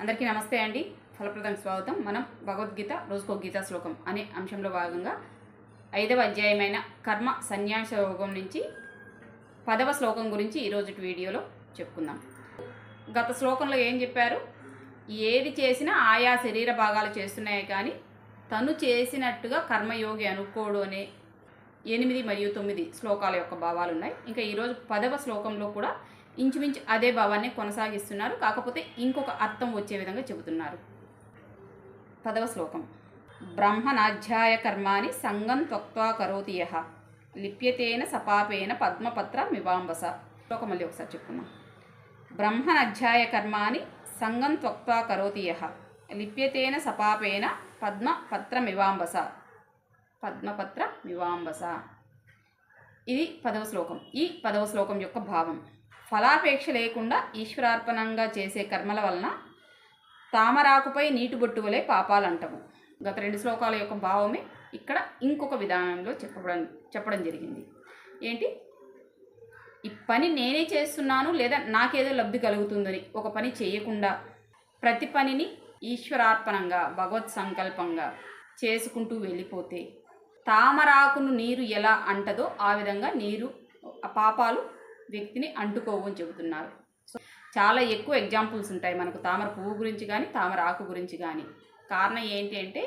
అందరికీ నమస్తే అండి. ఫలప్రదం స్వాగతం. మనం భగవద్గీత రోజుకో గీతా శ్లోకం అనే అంశంలో భాగంగా ఐదవ అధ్యాయమైన కర్మ సన్యాస యోగం నుంచి పదవ శ్లోకం గురించి ఈరోజు వీడియోలో చెప్పుకుందాం. గత శ్లోకంలో ఏం చెప్పారు? ఏది చేసినా ఆయా శరీర భాగాలు చేస్తున్నాయి కానీ తను చేసినట్టుగా కర్మయోగి అనుకోడు అనే ఎనిమిది మరియు తొమ్మిది శ్లోకాల యొక్క భావాలు ఉన్నాయి ఇంకా ఈరోజు పదవ శ్లోకంలో కూడా ఇంచుమించు అదే భావాన్ని కొనసాగిస్తున్నారు. కాకపోతే ఇంకొక అర్థం వచ్చే విధంగా చెబుతున్నారు. పదవ శ్లోకం. బ్రహ్మనాధ్యాయ కర్మాని సంగం త్వక్వా కరోతి యహ. లిప్యతేన సపాపేన పద్మపత్ర మివాంబస శ్లోకం మళ్ళీ ఒకసారి చెప్పుకుందాం. బ్రహ్మనధ్యాయ కర్మాని సంగం త్వక్వా కరోతి యహ. లిప్యతేన సపాపేన పద్మపత్రమివాంబస. పద్మపత్ర మివాంబస ఇది పదవ శ్లోకం. ఈ పదవ శ్లోకం యొక్క భావం. ఫలాపేక్ష లేకుండా ఈశ్వరార్పణంగా చేసే కర్మల వలన తామరాకుపై నీటి బొట్టు వలె పాపాలంటవు గత రెండు శ్లోకాల యొక్క భావమే ఇక్కడ ఇంకొక విధానంలో చెప్పడం చెప్పడం జరిగింది. ఏంటి? ఈ పని నేనే చేస్తున్నాను లేదా నాకేదో లబ్ధి కలుగుతుందని ఒక పని చేయకుండా ప్రతి పనిని ఈశ్వరార్పణంగా భగవత్ సంకల్పంగా చేసుకుంటూ వెళ్ళిపోతే తామరాకును నీరు ఎలా అంటదో ఆ విధంగా నీరు పాపాలు వ్యక్తిని అంటుకోవు అని చెబుతున్నారు. సో చాలా ఎక్కువ ఎగ్జాంపుల్స్ ఉంటాయి మనకు. తామర పువ్వు గురించి కానీ తామర ఆకు గురించి కానీ కారణం ఏంటి అంటే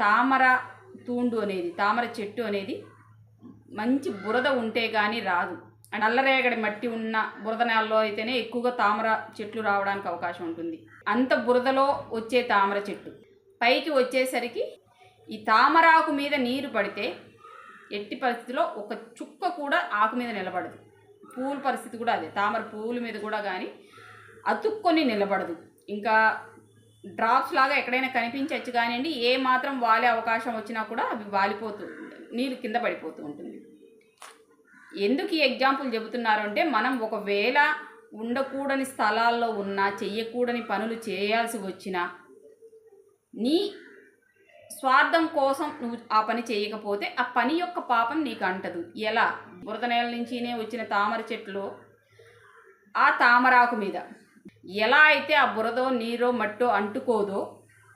తామర తూండు అనేది తామర చెట్టు అనేది మంచి బురద ఉంటే కానీ రాదు. నల్లరేగడి మట్టి ఉన్న బురద నేలలో అయితేనే ఎక్కువగా తామర చెట్లు రావడానికి అవకాశం ఉంటుంది. అంత బురదలో వచ్చే తామర చెట్టు. పైకి వచ్చేసరికి ఈ తామరాకు మీద నీరు పడితే ఎట్టి పరిస్థితిలో ఒక చుక్క కూడా ఆకు మీద నిలబడదు. పూల పరిస్థితి కూడా అదే. తామర పువ్వుల మీద కూడా కానీ అతుక్కొని నిలబడదు. ఇంకా డ్రాప్స్ లాగా ఎక్కడైనా కనిపించవచ్చు కానివ్వండి ఏ మాత్రం వాలే అవకాశం వచ్చినా కూడా అవి వాలిపోతూ నీరు కింద పడిపోతూ ఉంటుంది. ఎందుకు ఈ ఎగ్జాంపుల్ చెబుతున్నారు అంటే మనం ఒకవేళ ఉండకూడని స్థలాల్లో ఉన్నా చెయ్యకూడని పనులు చేయాల్సి వచ్చినా నీ స్వార్థం కోసం నువ్వు ఆ పని చేయకపోతే ఆ పని యొక్క పాపం నీకు అంటదు. ఎలా? బురద నేల నుంచినే వచ్చిన తామర చెట్లు ఆ తామరాకు మీద. ఎలా అయితే ఆ బురదో నీరో మట్టో అంటుకోదో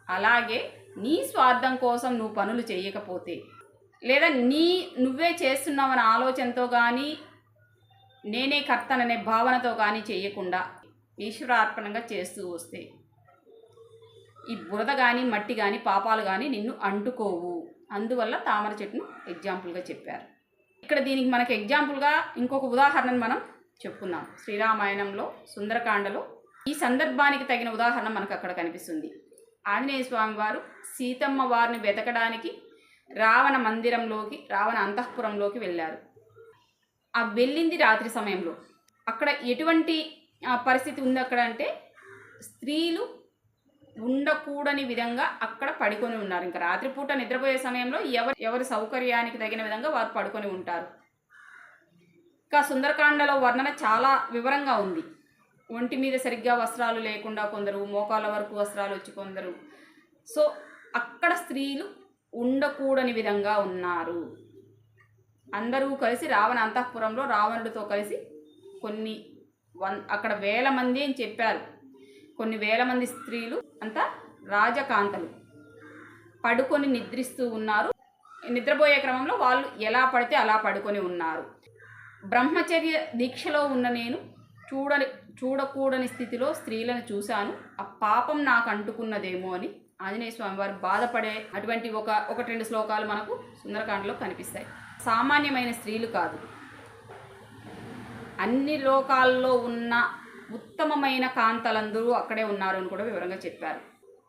అలాగే నీ స్వార్థం కోసం నువ్వు పనులు చేయకపోతే లేదా నీ నువ్వే చేస్తున్నావన్న ఆలోచనతో కానీ నేనే కర్తననే భావనతో కానీ చేయకుండా ఈశ్వరార్పణంగా చేస్తూ వస్తే ఈ బురద కానీ మట్టి కానీ పాపాలు కానీ నిన్ను అంటుకోవు. అందువల్ల తామర చెట్టును ఎగ్జాంపుల్గా చెప్పారు. ఇక్కడ దీనికి మనకి ఎగ్జాంపుల్గా ఇంకొక ఉదాహరణను మనం చెప్పుకుందాం. శ్రీరామాయణంలో సుందరకాండలో ఈ సందర్భానికి తగిన ఉదాహరణ మనకు అక్కడ కనిపిస్తుంది. ఆంజనేయ స్వామి వారు సీతమ్మ వారిని వెతకడానికి రావణ మందిరంలోకి రావణ అంతఃపురంలోకి వెళ్ళారు. ఆ వెళ్ళింది రాత్రి సమయంలో. అక్కడ ఎటువంటి పరిస్థితి ఉంది అక్కడ అంటే స్త్రీలు ఉండకూడని విధంగా అక్కడ పడుకొని ఉన్నారు. ఇంకా రాత్రిపూట నిద్రపోయే సమయంలో ఎవరు ఎవరి సౌకర్యానికి తగిన విధంగా వారు పడుకొని ఉంటారు. ఇంకా సుందరకాండలో వర్ణన చాలా వివరంగా ఉంది. ఒంటి మీద సరిగ్గా వస్త్రాలు లేకుండా కొందరు మోకాల వరకు వస్త్రాలు వచ్చి కొందరు. సో అక్కడ స్త్రీలు ఉండకూడని విధంగా ఉన్నారు. అందరూ కలిసి రావణ అంతఃపురంలో రావణుడితో కలిసి కొన్ని వన్ అక్కడ వేల మంది అని చెప్పారు. కొన్ని వేల మంది స్త్రీలు అంతా రాజకాంతలు. పడుకొని నిద్రిస్తూ ఉన్నారు. నిద్రపోయే క్రమంలో వాళ్ళు ఎలా పడితే అలా పడుకొని ఉన్నారు. బ్రహ్మచర్య దీక్షలో ఉన్న నేను చూడని చూడకూడని స్థితిలో స్త్రీలను చూశాను. ఆ పాపం నాకు అంటుకున్నదేమో అని ఆంజనేయ స్వామి వారు బాధపడే అటువంటి ఒక ఒకటి రెండు శ్లోకాలు మనకు సుందరకాండలో కనిపిస్తాయి. సామాన్యమైన స్త్రీలు కాదు. అన్ని లోకాల్లో ఉన్న ఉత్తమమైన కాంతలందరూ అక్కడే ఉన్నారు అని కూడా వివరంగా చెప్పారు.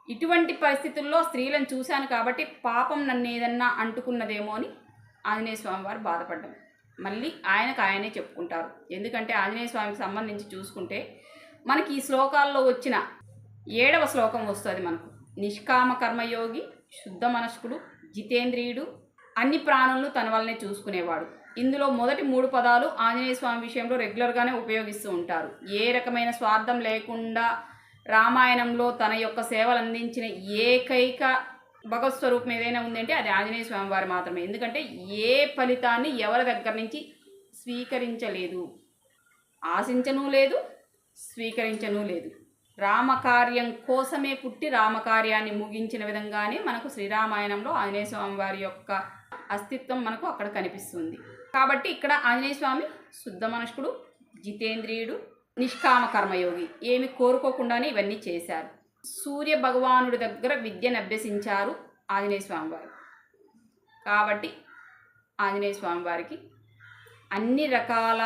ఇటువంటి పరిస్థితుల్లో స్త్రీలను చూశాను కాబట్టి పాపం నన్ను ఏదన్నా అంటుకున్నదేమో అని ఆంజనేయ స్వామి వారు బాధపడ్డాం మళ్ళీ ఆయనకు ఆయనే చెప్పుకుంటారు. ఎందుకంటే ఆంజనేయ స్వామికి సంబంధించి చూసుకుంటే మనకి ఈ శ్లోకాల్లో వచ్చిన ఏడవ శ్లోకం వస్తుంది మనకు. నిష్కామ కర్మయోగి శుద్ధ మనస్కుడు జితేంద్రియుడు అన్ని ప్రాణులను తన వల్లనే చూసుకునేవాడు. ఇందులో మొదటి మూడు పదాలు ఆంజనేయ స్వామి విషయంలో రెగ్యులర్గానే ఉపయోగిస్తూ ఉంటారు. ఏ రకమైన స్వార్థం లేకుండా రామాయణంలో తన యొక్క సేవలు అందించిన ఏకైక భగవత్ స్వరూపం ఏదైనా ఉందంటే అది ఆంజనేయ స్వామి వారు మాత్రమే. ఎందుకంటే ఏ ఫలితాన్ని ఎవరి దగ్గర నుంచి స్వీకరించలేదు? ఆశించను లేదు స్వీకరించను లేదు. రామకార్యం కోసమే పుట్టి రామకార్యాన్ని ముగించిన విధంగానే మనకు శ్రీరామాయణంలో ఆంజనేయ స్వామి వారి యొక్క అస్తిత్వం మనకు అక్కడ కనిపిస్తుంది. కాబట్టి ఇక్కడ ఆంజనేయ స్వామి శుద్ధ మనుష్కుడు జితేంద్రియుడు నిష్కామ కర్మయోగి. ఏమి కోరుకోకుండానే ఇవన్నీ చేశారు. సూర్య భగవానుడి దగ్గర విద్యను అభ్యసించారు ఆంజనేయ స్వామి వారు కాబట్టి ఆంజనేయ స్వామి వారికి అన్ని రకాల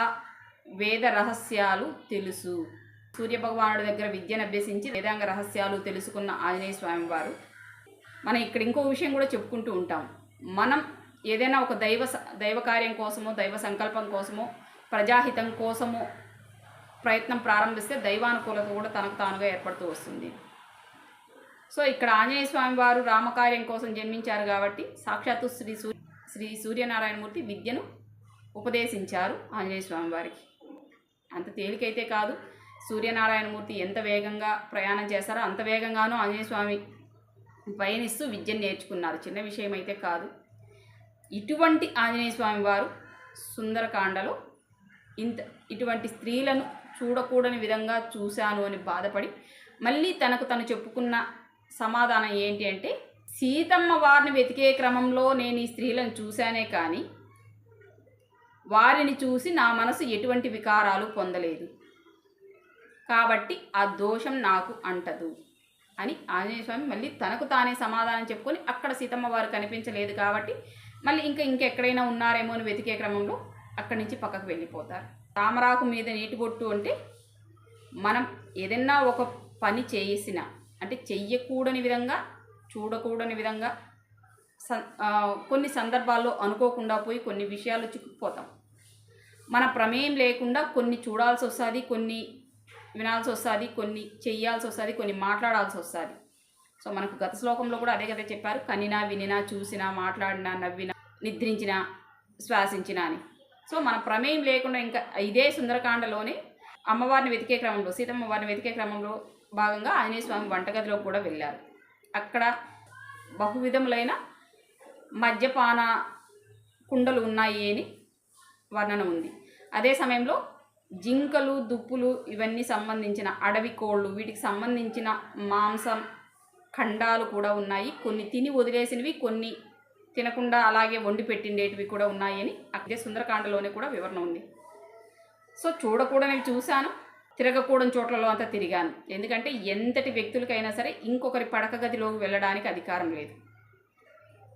వేద రహస్యాలు తెలుసు. సూర్య భగవానుడి దగ్గర విద్యను అభ్యసించి వేదాంగ రహస్యాలు తెలుసుకున్న ఆంజనేయ స్వామి వారు మనం ఇక్కడ ఇంకో విషయం కూడా చెప్పుకుంటూ ఉంటాం. మనం ఏదైనా ఒక దైవ స- దైవ కార్యం కోసమో దైవ సంకల్పం కోసమో ప్రజాహితం కోసము ప్రయత్నం ప్రారంభిస్తే దైవానుకూలత కూడా తనకు తానుగా ఏర్పడుతూ వస్తుంది. సో ఇక్కడ ఆంజనేయ స్వామి వారు రామకార్యం కోసం జన్మించారు కాబట్టి సాక్షాత్తు శ్రీ సూర్య శ్రీ సూర్యనారాయణమూర్తి విద్యను ఉపదేశించారు ఆంజనేయ స్వామి వారికి. అంత తేలికైతే కాదు. సూర్యనారాయణమూర్తి ఎంత వేగంగా ప్రయాణం చేస్తారో అంత వేగంగానూ ఆంజనేయ స్వామి పయనిస్తూ విద్యను నేర్చుకున్నారు. చిన్న విషయం అయితే కాదు. ఇటువంటి ఆంజనేయ స్వామి వారు సుందరకాండలో ఇంత ఇటువంటి స్త్రీలను చూడకూడని విధంగా చూశాను అని బాధపడి మళ్ళీ తనకు తను చెప్పుకున్న సమాధానం ఏంటి అంటే సీతమ్మ వారిని వెతికే క్రమంలో నేను ఈ స్త్రీలను చూశానే కానీ వారిని చూసి నా మనసు ఎటువంటి వికారాలు పొందలేదు. కాబట్టి ఆ దోషం నాకు అంటదు అని ఆంజనేయ స్వామి మళ్ళీ తనకు తానే సమాధానం చెప్పుకొని అక్కడ సీతమ్మ వారు కనిపించలేదు కాబట్టి మళ్ళీ ఇంకా ఇంకెక్కడైనా ఉన్నారేమో అని వెతికే క్రమంలో అక్కడి నుంచి పక్కకు వెళ్ళిపోతారు. తామరాకు మీద నీటి బొట్టు అంటే మనం ఏదైనా ఒక పని చేసిన అంటే చెయ్యకూడని విధంగా చూడకూడని విధంగా కొన్ని సందర్భాల్లో అనుకోకుండా పోయి కొన్ని విషయాలు చిక్కుకుపోతాం. మన ప్రమేయం లేకుండా కొన్ని చూడాల్సి వస్తుంది కొన్ని వినాల్సి వస్తుంది కొన్ని చెయ్యాల్సి వస్తుంది కొన్ని మాట్లాడాల్సి వస్తుంది. సో మనకు గత శ్లోకంలో కూడా అదే కదా చెప్పారు. కనినా వినినా చూసినా మాట్లాడినా నవ్వినా నిద్రించిన శ్వాసించినా అని. సో మన ప్రమేయం లేకుండా ఇంకా ఇదే సుందరకాండలోనే అమ్మవారిని వెతికే క్రమంలో సీతమ్మ వారిని వెతికే క్రమంలో భాగంగా ఆంజనేయ స్వామి వంటగదిలో కూడా వెళ్ళారు. అక్కడ బహువిధములైన మద్యపాన కుండలు ఉన్నాయి అని వర్ణన ఉంది. అదే సమయంలో జింకలు దుప్పులు ఇవన్నీ సంబంధించిన అడవి కోళ్ళు వీటికి సంబంధించిన మాంసం ఖండాలు కూడా ఉన్నాయి. కొన్ని తిని వదిలేసినవి కొన్ని తినకుండా అలాగే వండి పెట్టిండేటివి కూడా ఉన్నాయని అదే సుందరకాండలోనే కూడా వివరణ ఉంది. సో చూడకూడనివి చూశాను తిరగకూడని చోట్లలో అంతా తిరిగాను. ఎందుకంటే ఎంతటి వ్యక్తులకైనా సరే ఇంకొకరి పడక గదిలోకి వెళ్ళడానికి అధికారం లేదు.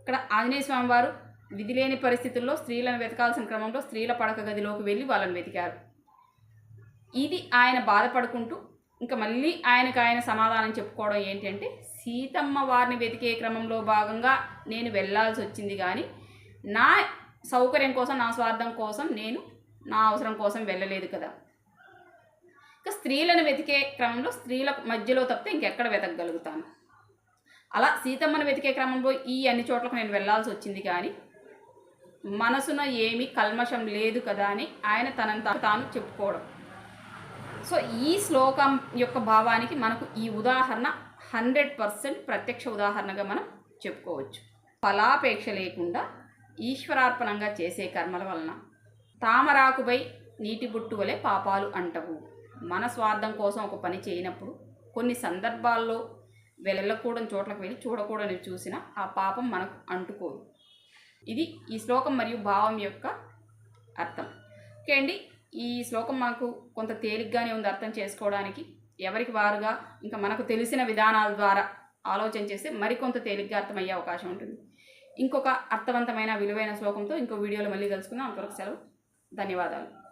ఇక్కడ ఆంజనేయ స్వామి వారు విధి లేని పరిస్థితుల్లో స్త్రీలను వెతకాల్సిన క్రమంలో స్త్రీల పడక గదిలోకి వెళ్ళి వాళ్ళని వెతికారు. ఇది ఆయన బాధపడుకుంటూ ఇంకా మళ్ళీ ఆయనకు ఆయన సమాధానం చెప్పుకోవడం ఏంటంటే సీతమ్మ వారిని వెతికే క్రమంలో భాగంగా నేను వెళ్ళాల్సి వచ్చింది కానీ నా సౌకర్యం కోసం నా స్వార్థం కోసం నేను నా అవసరం కోసం వెళ్ళలేదు కదా. ఇంకా స్త్రీలను వెతికే క్రమంలో స్త్రీల మధ్యలో తప్పితే ఇంకెక్కడ వెతకగలుగుతాను? అలా సీతమ్మను వెతికే క్రమంలో ఈ అన్ని చోట్లకు నేను వెళ్ళాల్సి వచ్చింది కానీ మనసున ఏమీ కల్మషం లేదు కదా అని ఆయన తనంత తాను చెప్పుకోవడం. సో ఈ శ్లోకం యొక్క భావానికి మనకు ఈ ఉదాహరణ హండ్రెడ్ పర్సెంట్ ప్రత్యక్ష ఉదాహరణగా మనం చెప్పుకోవచ్చు. ఫలాపేక్ష లేకుండా ఈశ్వరార్పణంగా చేసే కర్మల వలన తామరాకుపై నీటి బుట్టు వలె పాపాలు అంటవు. మన స్వార్థం కోసం ఒక పని చేయనప్పుడు కొన్ని సందర్భాల్లో వెళ్ళకూడని చోట్లకు వెళ్ళి చూడకూడని చూసిన ఆ పాపం మనకు అంటుకోదు. ఇది ఈ శ్లోకం మరియు భావం యొక్క అర్థం. ఓకే అండి ఈ శ్లోకం మనకు కొంత తేలిగ్గానే ఉంది అర్థం చేసుకోవడానికి. ఎవరికి వారుగా ఇంకా మనకు తెలిసిన విధానాల ద్వారా ఆలోచన చేస్తే మరికొంత తేలిగ్గా అర్థమయ్యే అవకాశం ఉంటుంది. ఇంకొక అర్థవంతమైన విలువైన శ్లోకంతో ఇంకో వీడియోలో మళ్ళీ కలుసుకుందాం. అంతవరకు సెలవు. ధన్యవాదాలు.